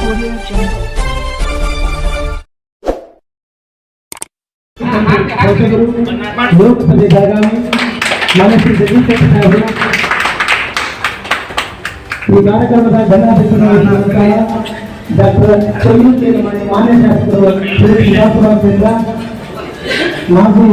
Audio Jungle. ಶಾಸಕರು ಲೋಕಸಭೆ ಬೆಳಗಾವಿ ಮಾನ್ಯ ಶ್ರೀ ಜಗದೀಶ್ ಶೆಟ್ಟರ್ ಸಾಹೇಬರು ಈ ಕಾರ್ಯಕ್ರಮದ ಧನ್ಯವಾದ ಡಾಕ್ಟರ್ ಚೌಯುತಿ ಮಾನ್ಯ ಶಾಸಕರು ಶ್ರೀ ಶಿವಾಪುರ ಅಂತಂದ್ರ ಮಾಜಿ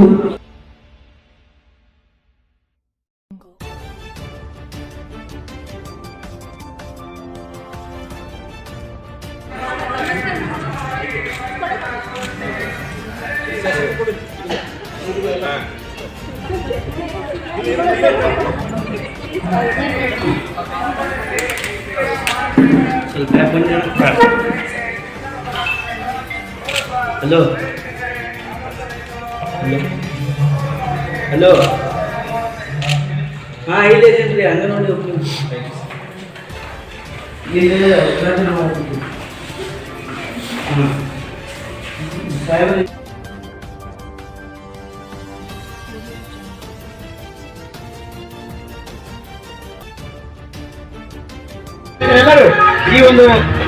ಹಲೋ ಹಲೋ ಹಲೋ ಹಾಂ ಇದೆ ರೀ ಅಂಗನವಾಡಿ ಹೋಗ್ತೀನಿ ಇಲ್ಲಿ ಎಲ್ಲರೂ ಈ ಒಂದು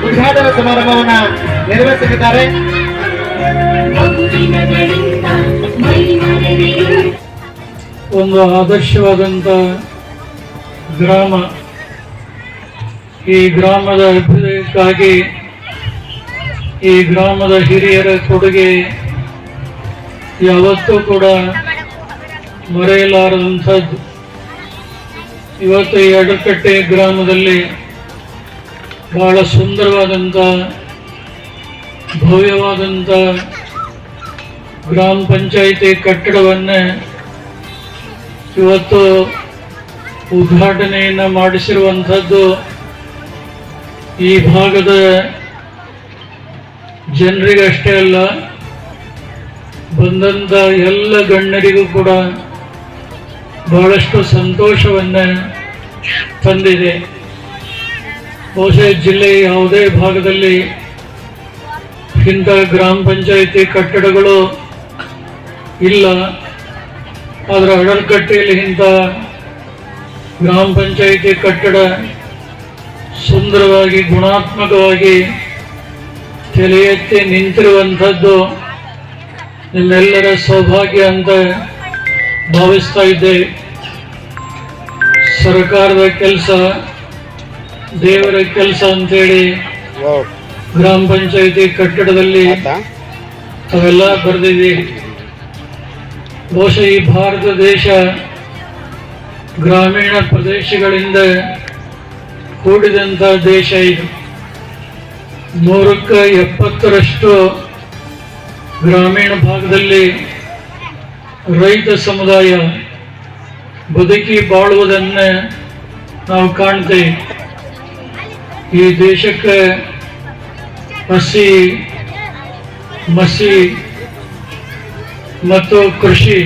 ಉದ್ಘಾಟನಾ ಸಮಾರಂಭವನ್ನ ನೆರವೇರಿಸಲಿದ್ದಾರೆ. ಒಂದು ಆದರ್ಶವಾದಂತ ಗ್ರಾಮ. ಈ ಗ್ರಾಮದ ಅಭ್ಯುದಯಕ್ಕಾಗಿ ಈ ಗ್ರಾಮದ ಹಿರಿಯರ ಕೊಡುಗೆ ಯಾವತ್ತೂ ಕೂಡ ಮರೆಯಲಾರದಂಥದ್ದು ಇವತ್ತು ಈ ಅಡಕಟ್ಟೆ ಗ್ರಾಮದಲ್ಲಿ ಬಹಳ ಸುಂದರವಾದಂಥ, ಭವ್ಯವಾದಂಥ ಗ್ರಾಮ ಪಂಚಾಯಿತಿ ಕಟ್ಟಡವನ್ನು ಇವತ್ತು ಉದ್ಘಾಟನೆಯನ್ನು ಮಾಡಿಸಿರುವಂಥದ್ದು ಈ ಭಾಗದ ಜನರಿಗಷ್ಟೇ ಅಲ್ಲ ಬಂದಂಥ ಎಲ್ಲ ಗಣ್ಯರಿಗೂ ಕೂಡ ಬಹಳಷ್ಟು ಸಂತೋಷವನ್ನು ತಂದಿದೆ. ಬಹುಶಃ ಜಿಲ್ಲೆಯ ಯಾವುದೇ ಭಾಗದಲ್ಲಿ ಇಂಥ ಗ್ರಾಮ ಪಂಚಾಯಿತಿ ಕಟ್ಟಡಗಳು ಇಲ್ಲ. ಆದರೆ ಅಡಲ್ಕಟ್ಟೆಯಲ್ಲಿ ಇಂಥ ಗ್ರಾಮ ಪಂಚಾಯಿತಿ ಕಟ್ಟಡ ಸುಂದರವಾಗಿ, ಗುಣಾತ್ಮಕವಾಗಿ ಎತ್ತಿ ನಿಂತಿರುವಂಥದ್ದು ನಿಮ್ಮೆಲ್ಲರ ಸೌಭಾಗ್ಯ ಅಂತ ಭಾವಿಸ್ತಾ ಇದ್ದೇವೆ ಸರ್ಕಾರದ ಕೆಲಸ ದೇವರ ಕೆಲಸ ಅಂತೇಳಿ ಗ್ರಾಮ ಪಂಚಾಯಿತಿ ಕಟ್ಟಡದಲ್ಲಿ ಅವೆಲ್ಲ ಬರೆದಿದ್ದೀವಿ ಬಹುಶಃ ಈ ಭಾರತ ದೇಶ ಗ್ರಾಮೀಣ ಪ್ರದೇಶಗಳಿಂದ ಕೂಡಿದಂಥ ದೇಶ ಇದು. ನೂರಕ್ಕೆ ಎಪ್ಪತ್ತರಷ್ಟು ಗ್ರಾಮೀಣ ಭಾಗದಲ್ಲಿ ರೈತ ಸಮುದಾಯ ಬದುಕಿ ಬಾಳುವುದನ್ನು ನಾವು ಕಾಣ್ತೇವೆ. ಈ ದೇಶಕ್ಕೆ ಹಸಿ, ಮಸಿ ಮತ್ತು ಕೃಷಿ